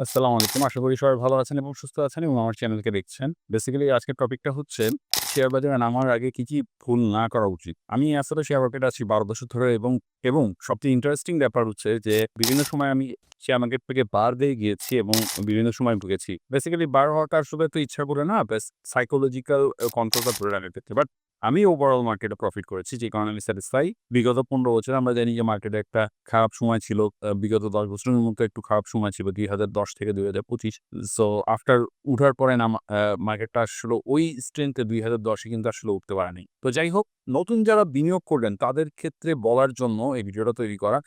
আসসালামু আলাইকুম। আশা করি সবাই ভালো আছেন এবং সুস্থ আছেন এবং আমার চ্যানেলকে দেখছেন। বেসিক্যালি আজকের টপিকটা হচ্ছে শেয়ার বাজারে নামার আগে কি, কি ভুল না করা উচিত। আমি আসলে শেয়ার মার্কেটে আছি ১২ বছর ধরে এবং, এবং সবচেয়ে ইন্টারেস্টিং ব্যাপার হচ্ছে যে বিভিন্ন সময় আমি শেয়ার মার্কেট থেকে বার দিয়ে গিয়েছি এবং বিভিন্ন সময় ঢুকেছি। বেসিক্যালি বার হওয়াটা আসলে তো ইচ্ছা করে না, সাইকোলজিক্যাল কন্ট্রোলটা ধরে ক্ষেত্রে। বাট আমি ওভারঅল মার্কেটে প্রফিট করেছি যে কারণে আমি স্যাটিসফাই। বিগত পনেরো বছর আমরা জানি যে মার্কেটে একটা খারাপ সময় ছিল। বিগত ১০ বছরের মধ্যে একটু খারাপ সময় ছিল ২০১০ থেকে ২০২৫। সো আফটার উঠার পরে না মার্কেটটা আসলে ওই স্ট্রেন্থে দুই হাজার দশে কিন্তু আসলে উঠতে পারেনি তো যাই হোক, নতুন যারা বিনিয়োগ করলেন তাদের ক্ষেত্রে বলার জন্য এই ভিডিওটা তৈরি করা।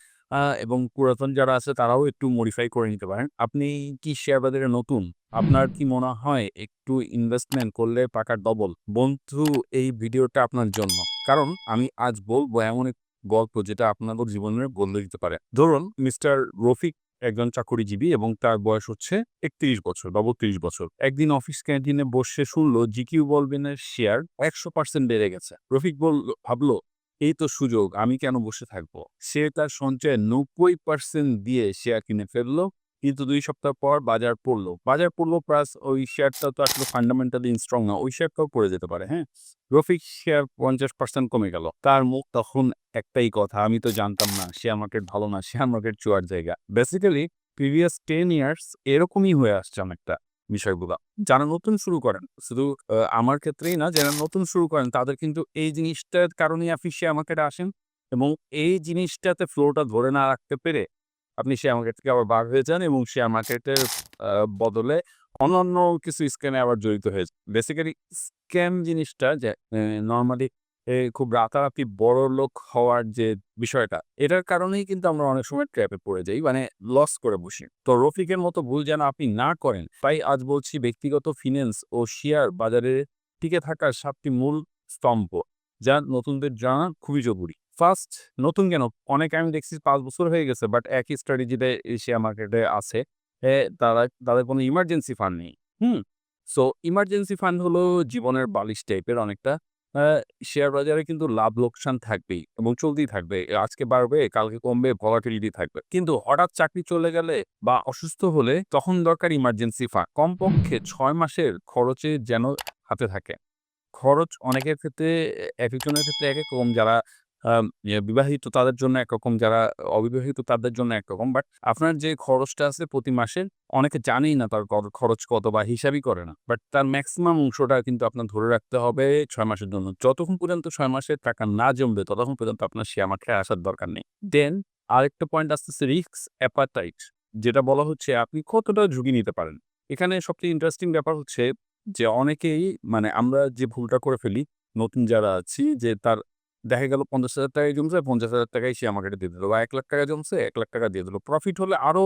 এবং পুরাতন যারা আছে তারাও একটু মডিফাই করে নিতে পারেন। আপনি কি শেয়ার বাজারে নতুন? আপনার কি মনে হয় একটু ইনভেস্টমেন্ট করলে টাকা ডবল? বন্ধু, এই ভিডিওটা আপনার জন্য। কারণ আমি আজ বলব এমন এক গল্প যেটা আপনাদের জীবনের বদলে দিতে পারে। ধরুন মিস্টার রফিক একজন চাকুরিজীবী এবং তার বয়স হচ্ছে ৩১ বছর বা ৩২ বছর। একদিন অফিস ক্যান্টিনে বসে শুনল জিকিউ বলবিনের শেয়ার ১০০% বেড়ে গেছে। রফিক বলল, ভাবল এই তো সুযোগ আমি কেন বসে থাকব? সে তার সঞ্চয়ের ৯০% দিয়ে শেয়ার কিনে ফেলল। কিন্তু ২ সপ্তাহ পর বাজার পড়ল বাজার পড়ল প্লাস ওই শেয়ারটা তো আসলে ফান্ডামেন্টালি স্ট্রং না। ওই শেয়ারটাও পড়ে যেতে পারে, হ্যাঁ? রফিক শেয়ার ৫০% কমে গেল। তার মুখ তখন একটাই কথা, আমি তো জানতাম না শেয়ার মার্কেট ভালো না, শেয়ার মার্কেট জুয়ার জায়গা। বেসিক্যালি প্রিভিয়াস টেন ইয়ার্স এরকমই হয়ে আসছে অনেকটা বিষয়গুলা। যারা নতুন শুরু করেন, শুধু আমার ক্ষেত্রেই না, যারা নতুন শুরু করেন তাদের কিন্তু এই জিনিসটার কারণেই আপনি শেয়ার মার্কেটে আসেন এবং এই জিনিসটাতে ফ্লোটা ধরে না রাখতে পেরে আপনি শেয়ার মার্কেট থেকে আবার বার হয়ে যান এবং শেয়ার মার্কেটের বদলে অন্যান্য কিছু স্ক্যামে আবার জড়িত হয়ে যান। বেসিক্যালি স্ক্যাম জিনিসটা যে নরমালি খুব রাতারাতি বড়লোক হওয়ার যে বিষয়টা, এটার কারণেই কিন্তু আমরা অনেক সময় ট্র্যাপে পড়ে যাই। মানে লস করে বসি। তো রফিকের মতো ভুল যেন আপনি না করেন, তাই আজ বলছি ব্যক্তিগত ফিন্যান্স ও শেয়ার বাজারে টিকে থাকার ৭ টি মূল স্তম্ভ, যা নতুনদের জানা খুবই জরুরি। ফার্স্ট নতুন কেন? অনেকে আমি দেখছি পাঁচ বছর হয়ে গেছে বাট একই স্ট্র্যাটেজিতে শেয়ার মার্কেটে আছে। তারা তাদের কোনো ইমার্জেন্সি ফান্ড নেই। হুম? সো ইমার্জেন্সি ফান্ড হলো জীবনের বালিশ টাইপের অনেকটা। আ শেয়ার বাজারে কিন্তু লাভ লোকসান থাকবেই এবং চলতেই থাকবে। আজকে বাড়বে, কালকে কমবে, ভলাটিলিটি থাকবে। কিন্তু হঠাৎ চাকরি চলে গেলে বা অসুস্থ হলে তখন দরকার ইমার্জেন্সি ফান্ড। কমপক্ষে ছয় মাসের খরচে যেন হাতে থাকে। খরচ অনেকের ক্ষেত্রে এক একজনের ক্ষেত্রে এক এক রকম যারা বিবাহিত তাদের জন্য একরকম, যারা অবিবাহিত তাদের জন্য একরকম। বাট আপনার যে খরচটা আছে প্রতি মাসে অনেকে জানেই না তার খরচ কত বা হিসাবই করে না। বাট তার ম্যাক্সিমাম অংশটা কিন্তু আপনার ধরে রাখতে হবে ছয় মাসের জন্য। যতক্ষণ পর্যন্ত ছয় মাসের টাকা না জমবে ততক্ষণ পর্যন্ত আপনার শেয়ার মার্কেটে আসার দরকার নেই। দেন আরেকটা পয়েন্ট আসতেছে রিস্ক অ্যাপাটাইট যেটা বলা হচ্ছে আপনি কতটা ঝুঁকি নিতে পারেন। এখানে সবচেয়ে ইন্টারেস্টিং ব্যাপার হচ্ছে যে অনেকেই মানে আমরা যে ভুলটা করে ফেলি নতুন যারা আছি যে তার দেখা গেল ৳৫০,০০০ জমছে, পঞ্চাশ হাজার টাকায় সে মার্কেটে দিয়ে দিল বা এক লাখ টাকা জমছে, এক লাখ টাকা দিয়ে দিল। প্রফিট হলে আরও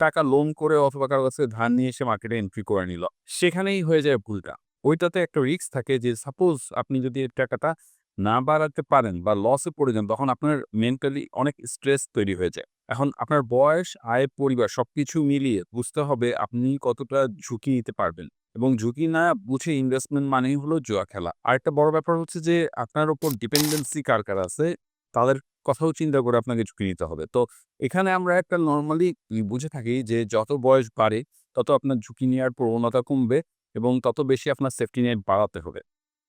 টাকা লোন করে অথবা কারও কাছে ধার নিয়ে এসে মার্কেটে এন্ট্রি করে নিল। সেখানেই হয়ে যায় ভুলটা। ওইটাতে একটা রিস্ক থাকে যে সাপোজ আপনি যদি টাকাটা না বাড়াতে পারেন বা লসে পড়ে যান তখন আপনার মেন্টালি অনেক স্ট্রেস তৈরি হয়ে যায়। এখন আপনার বয়স, আয়, পরিবার সবকিছু মিলিয়ে বুঝতে হবে আপনি কতটা ঝুঁকি নিতে পারবেন এবং ঝুঁকি না বুঝে ইনভেস্টমেন্ট মানেই হলো জুয়া খেলা। আর একটা বড় ব্যাপার হচ্ছে যে আপনার উপর ডিপেন্ডেন্সি কার, কার আছে তাদের কথাও চিন্তা করে আপনাকে ঝুঁকি নিতে হবে। তো এখানে আমরা একটা নরমালি বুঝে থাকি যে যত বয়স বাড়ে তত আপনার ঝুঁকি নেওয়ার প্রবণতা কমবে এবং তত বেশি আপনার সেফটি নেট বাড়াতে হবে।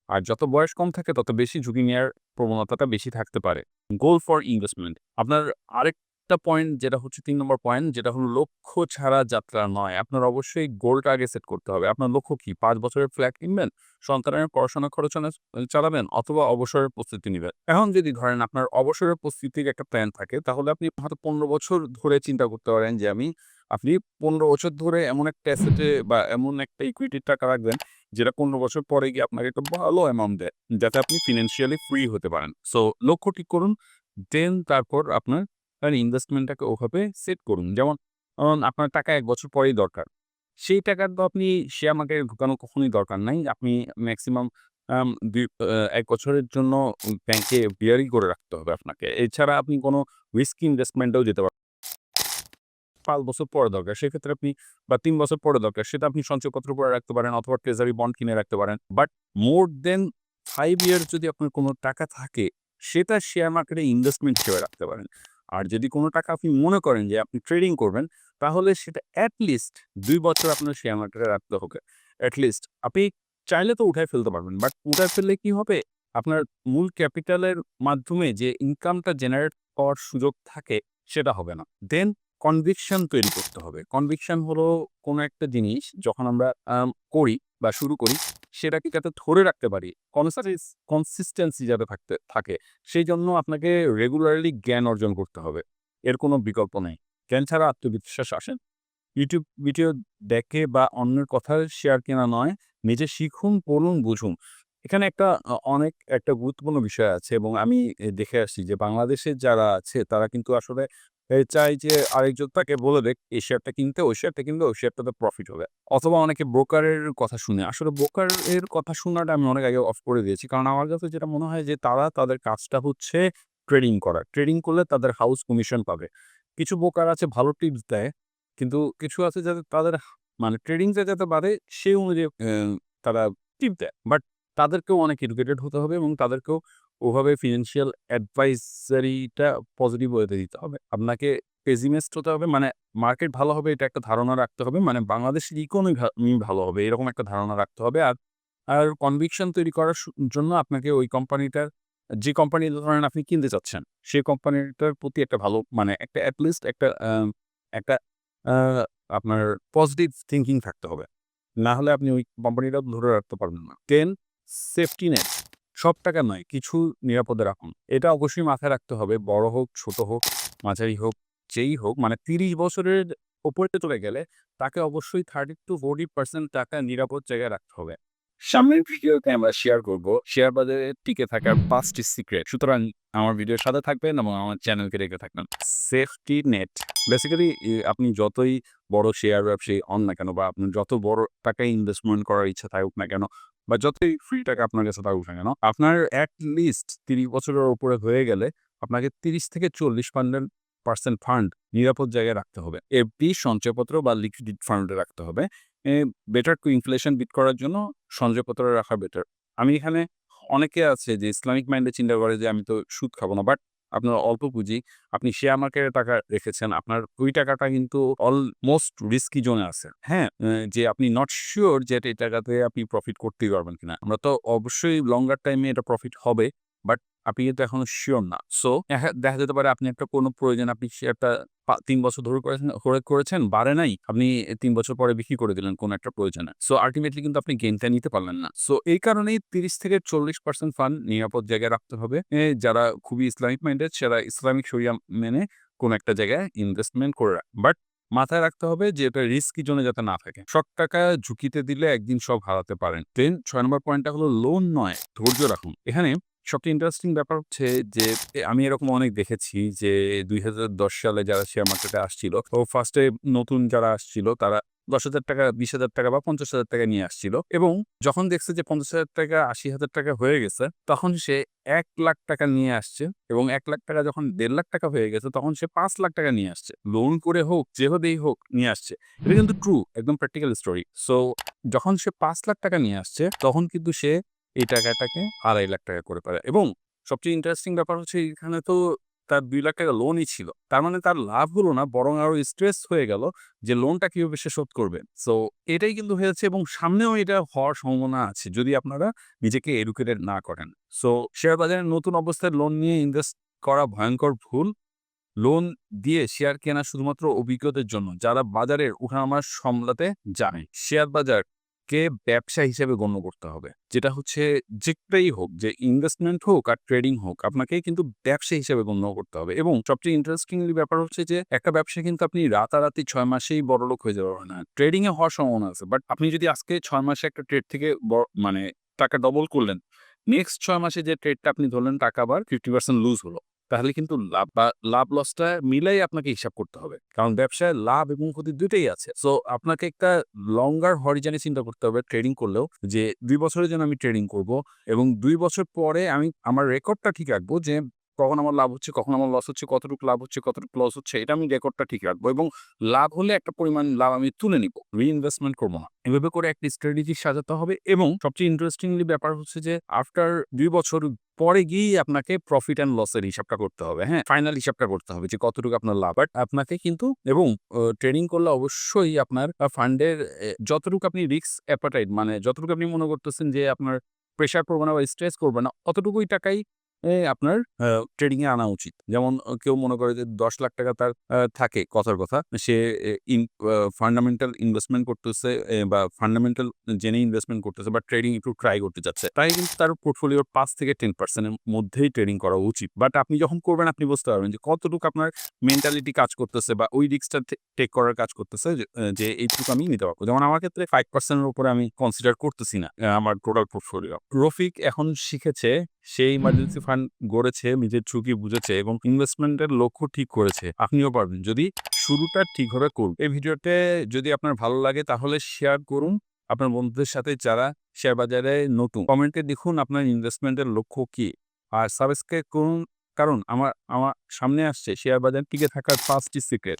আর যত বয়স কম থাকে তত বেশি ঝুঁকি নেওয়ার প্রবণতাটা বেশি থাকতে পারে। গোল ফর ইনভেস্টমেন্ট আপনার আরেকটা পয়েন্ট যেটা হচ্ছে তিন নম্বর পয়েন্ট যেটা হলো লক্ষ্য ছাড়া যাত্রা নয়। আপনার অবশ্যই গোলটা আগে সেট করতে হবে। আপনার লক্ষ্য কি? পাঁচ বছরের ফ্ল্যাট কিনবেন, সন্তানের পড়াশোনা খরচ চালাবেন অথবা অবসরের প্রস্তুতি নিবেন। এখন যদি ধরেন আপনার অবসরের প্রস্তুতির একটা প্ল্যান থাকে তাহলে আপনি হয়তো ১৫ বছর ধরে চিন্তা করতে পারেন যে আমি আপনি ১৫ বছর ধরে এমন একটা অ্যাসেটে বা এমন একটা ইকুইটির টাকা রাখবেন যেটা ১৫ বছর পরে গিয়ে আপনাকে একটা ভালো অ্যামাউন্ট দেয়। যাতে আপনি ফিনান্সিয়ালি ফ্রি হতে পারেন। সো লক্ষ্য ঠিক করুন। দেন তারপর আপনার মানে ইনভেস্টমেন্টটাকে ওভাবে সেট করুন। যেমন আপনার টাকা এক বছর পরেই দরকার। সেই টাকা তো আপনি শেয়ার মার্কেটে ঢুকানোর কখনোই দরকার নাই। আপনি ম্যাক্সিমাম ১ বছরের জন্য ব্যাংকে বিয়ারই করে রাখতে হবে আপনাকে। এছাড়া আপনি কোনো রিস্কি ইনভেস্টমেন্টেও যেতে পারেন। পাঁচ বছর পরে দরকার। সেক্ষেত্রে আপনি, বা তিন বছর পরে দরকার। সেটা আপনি সঞ্চয়পত্র করে রাখতে পারেন অথবা ট্রেজারি বন্ড কিনে রাখতে পারেন। But more than five years যদি আপনার কোনো টাকা থাকে, সেটা শেয়ার মার্কেটে ইনভেস্টমেন্ট হিসেবে রাখতে পারেন। আর যদি কোনো টাকা আপনি মনে করেন যে আপনি ট্রেডিং করবেন, তাহলে সেটা অ্যাটলিস্ট দুই বছর আপনার শেয়ার মার্কেটে রাখতে হবে। অ্যাটলিস্ট আপনি চাইলে তো উঠায় ফেলতে পারবেন বাট উঠায় ফেললে কি হবে? আপনার মূল ক্যাপিটালের মাধ্যমে যে ইনকামটা জেনারেট হওয়ার সুযোগ থাকে, সেটা হবে না। দেন কনভিকশন তৈরি করতে হবে। কনভিকশন হলো কোনো একটা জিনিস যখন আমরা করি বা শুরু করি, সেটাকে যাতে ধরে রাখতে পারি। কনসিস্টেন্সি যাতে থাকতে, থাকে, সেই জন্য আপনাকে রেগুলারলি জ্ঞান অর্জন করতে হবে। এর কোনো বিকল্প নেই। জ্ঞান ছাড়া আত্মবিশ্বাস আসেন ইউটিউব ভিডিও দেখে বা অন্যের কথা শেয়ার কেনা নয়। নিজে শিখুন, পড়ুন, বুঝুন। এখানে একটা অনেক একটা গুরুত্বপূর্ণ বিষয় আছে এবং আমি দেখে আসছি যে বাংলাদেশের যারা আছে তারা কিন্তু আসলে এ, চায় যে আরেকজন তাকে বলে দেখ এই শেয়ারটা কিনতে ওই শেয়ারটা কিনলে ওই শেয়ারটাতে প্রফিট হবে। অথবা অনেকে ব্রোকারের কথা শুনে আসলে ব্রোকারের কথা শোনাটা আমি অনেক আগে অফ করে দিয়েছি। কারণ আমার কাছে যেটা মনে হয় যে তারা তাদের কাজটা হচ্ছে ট্রেডিং করা। ট্রেডিং করলে তাদের হাউস কমিশন পাবে। কিছু ব্রোকার আছে ভালো টিপস দেয় কিন্তু কিছু আছে যাতে তাদের মানে ট্রেডিংটা যাতে বাড়ে সেই অনুযায়ী তারা টিপ দেয়। বাট তাদেরকেও অনেক এডুকেটেড হতে হবে এবং তাদেরকেও ওভাবে ফিনান্সিয়াল অ্যাডভাইজারিটা পজিটিভ ওয়েতে দিতে হবে। আপনাকে পেজিমেস্ট হতে হবে মানে মার্কেট ভালো হবে, এটা একটা ধারণা রাখতে হবে। মানে বাংলাদেশের ইকোনমি ভালো হবে, এরকম একটা ধারণা রাখতে হবে। আর আর কনভিকশন তৈরি করার জন্য আপনাকে ওই কোম্পানিটার যে কোম্পানি ধরেন আপনি কিনতে চাচ্ছেন সেই কোম্পানিটার প্রতি একটা ভালো মানে একটা অ্যাটলিস্ট একটা একটা আপনার পজিটিভ থিঙ্কিং থাকতে হবে। না হলে আপনি ওই কোম্পানিটা ধরে রাখতে পারবেন না। টেন সেফটি নেট সব টাকা নয়, কিছু নিরাপদে রাখুন। এটা অবশ্যই মাথায় রাখতে হবে, বড় হোক, ছোট হোক, মাঝারি হোক, যেই হোক মানে তিরিশ বছরের ওপরে চলে গেলে তাকে অবশ্যই থার্টি টু ফোর্টি পার্সেন্ট টাকা নিরাপদ জায়গায় রাখতে হবে। সামনের ভিডিওতে আমরা শেয়ার করব। শেয়ার বাজারে টিকে থাকার পাঁচটি সিক্রেট সুতরাং আমার ভিডিওর সাথে থাকবেন এবং আমার চ্যানেলকে রেখে থাকবেন। সেফটি নেট বেসিক্যালি আপনি যতই বড় শেয়ার ব্যবসায়ী হন না কেন বা আপনার যত বড় টাকা ইনভেস্টমেন্ট করার ইচ্ছা থাকুক না কেন বা যতই ফ্রি টাকা আপনার কাছে থাকুক না কেন আপনার অ্যাট লিস্ট তিরিশ বছরের উপরে হয়ে গেলে আপনাকে তিরিশ থেকে চল্লিশ পার্সেন্ট পার্সেন্ট ফান্ড নিরাপদ জায়গায় রাখতে হবে। এফডি সঞ্চয়পত্র বা লিকুইডিটি ফান্ডে রাখতে হবে। বেটার টু ইনফ্লেশন বিট করার জন্য সঞ্চয়পত্র রাখা বেটার আমি এখানে অনেকে আছে যে ইসলামিক মাইন্ডে চিন্তা করে যে আমি তো সুদ খাব না বাট আপনার অল্প পুঁজি, আপনি শেয়ার মার্কেটে টাকা রেখেছেন, আপনার ওই টাকাটা কিন্তু অলমোস্ট রিস্কি জোনে আছে। হ্যাঁ যে আপনি নট শিওর যে এই টাকাতে আপনি প্রফিট করতেই পারবেন কিনা। আমরা তো অবশ্যই লঙ্গার টাইমে এটা প্রফিট হবে বাট আপনি কিন্তু এখনও শিওর না। সো দেখা যেতে পারে আপনি একটা কোনো প্রয়োজন, আপনি শেয়ারটা তিন বছর ধরে করেছেন, করে- করেছেন, বাড়ে নাই, আপনি তিন বছর পরে বিক্রি করে দিলেন কোনো একটা প্রয়োজনে। সো আলটিমেটলি কিন্তু আপনি গেমটা নিতে পারলেন না। সো এই কারণেই তিরিশ থেকে চল্লিশ পার্সেন্ট ফান্ড নিরাপদ জায়গায় রাখতে হবে। যারা খুবই ইসলামিক মাইন্ডেড সেরা ইসলামিক সরিয়া মেনে কোনো একটা জায়গায় ইনভেস্টমেন্ট করে রাখ। বাট মাথায় রাখতে হবে যে এটা রিস্কি জোনে যাতে না থাকে। সব টাকা ঝুঁকিতে দিলে একদিন সব হারাতে পারেন। দেন ছয় নম্বর পয়েন্টটা হলো লোন নয়, ধৈর্য রাখুন। এখানে সবচেয়ে ইন্টারেস্টিং ব্যাপার হচ্ছে যে আমি এরকম অনেক দেখেছি যে, দুই হাজার দশ সালে যারা শেয়ার মার্কেটে আসছিল, তো ফার্স্টে নতুন যারা আসছিল, তারা দশ হাজার টাকা, বিশ হাজার টাকা বা পঞ্চাশ হাজার টাকা নিয়ে আসছিল এবং যখন দেখছে যে, পঞ্চাশ হাজার টাকা, আশি হাজার টাকা হয়ে গেছে, তখন সে এক লাখ টাকা নিয়ে আসছে এবং এক লাখ টাকা যখন দেড় লাখ টাকা হয়ে গেছে, তখন সে পাঁচ লাখ টাকা নিয়ে আসছে। লোন করে হোক, যেভাবেই হোক, নিয়ে আসছে। এটা কিন্তু ট্রু একদম প্র্যাকটিক্যাল স্টোরি সো যখন সে পাঁচ লাখ টাকা নিয়ে আসছে, তখন কিন্তু সে এই টাকাটাকে আড়াই লাখ টাকা করে পারে এবং সবচেয়ে ইন্টারেস্টিং ব্যাপার হচ্ছে এখানে তো তার দুই লাখ টাকা লোনই ছিল। তার মানে তার লাভ হলো না, বরং আরও স্ট্রেস হয়ে গেল যে লোনটা কীভাবে সে শোধ করবে। সো এটাই কিন্তু হয়েছে এবং সামনেও এটা হওয়ার সম্ভাবনা আছে যদি আপনারা নিজেকে এডুকেটেড না করেন। সো শেয়ার বাজারে নতুন অবস্থায় লোন নিয়ে ইনভেস্ট করা ভয়ঙ্কর ভুল। লোন দিয়ে শেয়ার কেনা শুধুমাত্র অভিজ্ঞতার জন্য, যারা বাজারের উঠানামা সামলাতে জানে। শেয়ার বাজার কে ব্যবসা হিসেবে গণ্য করতে হবে। যেটা হচ্ছে যেটাই হোক, যে ইনভেস্টমেন্ট হোক আর ট্রেডিং হোক আপনাকে কিন্তু ব্যবসা হিসেবে গণ্য করতে হবে। এবং সবচেয়ে ইন্টারেস্টিংলি ব্যাপার হচ্ছে যে, একটা ব্যবসা কিন্তু আপনি রাতারাতি ছয় মাসেই বড়লোক হয়ে যাবে না। ট্রেডিং এ হওয়ার সম্ভাবনা আছে। বাট আপনি যদি আজকে ছয় মাসে একটা ট্রেড থেকে মানে টাকা ডবল করলেন নেক্সট ছয় মাসে যে ট্রেডটা আপনি ধরলেন, টাকা আবার ফিফটি পার্সেন্ট লুজ হলো। তাহলে কিন্তু লাভ বা লাভ লসটা মিলাই আপনাকে হিসাব করতে হবে। কারণ ব্যবসায় লাভ এবং ক্ষতি দুইটাই আছে। সো আপনাকে একটা লঙ্গার হরিজানে চিন্তা করতে হবে ট্রেডিং করলেও যে দুই বছরের জন্য আমি ট্রেডিং করব এবং দুই বছর পরে আমি আমার রেকর্ডটা ঠিক রাখব যে কখন আমার লাভ হচ্ছে, কখন আমার লস হচ্ছে, কতটুকু লাভ হচ্ছে, কতটুকু লস হচ্ছে, এটা আমি রেকর্ডটা ঠিক রাখব এবং লাভ হলে একটা পরিমাণ লাভ আমি তুলে নিব। রিইনভেস্টমেন্ট করব না। এভাবে করে একটা স্ট্র্যাটেজি সাজাতে হবে এবং সবচেয়ে ইন্টারেস্টিংলি ব্যাপার হচ্ছে যে আফটার দুই বছর পরে গিয়ে আপনাকে প্রফিট অ্যান্ড লসের হিসাবটা করতে হবে হ্যাঁ? ফাইনাল হিসাবটা করতে হবে যে কতটুকু আপনার লাভ। বাট আপনাকে কিন্তু এবং ট্রেডিং করলে অবশ্যই আপনার ফান্ডের যতটুকু আপনি রিস্ক অ্যাপাটাইট মানে যতটুকু আপনি মনে করতেছেন যে আপনার প্রেশার পড়বে না বা স্ট্রেস করবে না, অতটুকুই টাকাই আপনার ট্রেডিং এ আনা উচিত। যেমন কেউ মনে করে যে দশ লাখ টাকা তার থাকে কথার কথা। সে ইন ফান্ডামেন্টাল ইনভেস্টমেন্ট করতেছে বা ফান্ডামেন্টাল জেনে ইনভেস্টমেন্ট করতেছে বা ট্রেডিং একটু ট্রাই করতে যাচ্ছে তাই কিন্তু তার পোর্টফোলিওর পাঁচ থেকে টেন পার্সেন্টের মধ্যেই ট্রেডিং করা উচিত। বাট আপনি যখন করবেন আপনি বুঝতে পারবেন যে কতটুকু আপনার মেন্টালিটি কাজ করতেছে বা ওই রিক্সটা টেক করার কাজ করতেছে যে, এইটুকু আমি নিতে পারব। যেমন আমার ক্ষেত্রে ফাইভ পার্সেন্টের উপরে আমি কনসিডার করতেছি না আমার টোটাল পোর্টফোলিও রফিক এখন শিখেছে সে ইমার্জেন্সি ফান্ড গড়েছে নিজের ঝুঁকি বুঝেছে এবং ইনভেস্টমেন্টের লক্ষ্য ঠিক করেছে। আপনিও পারবেন। যদি শুরুটা ঠিকভাবে করুন। এই ভিডিওতে যদি আপনার ভালো লাগে তাহলে শেয়ার করুন। আপনার বন্ধুদের সাথে যারা শেয়ার বাজারে নতুন কমেন্টে দেখুন আপনার ইনভেস্টমেন্টের লক্ষ্য কি। আর সাবস্ক্রাইব করুন কারণ আমার আমার সামনে আসছে শেয়ার বাজার টিকে থাকার পাঁচটি সিক্রেট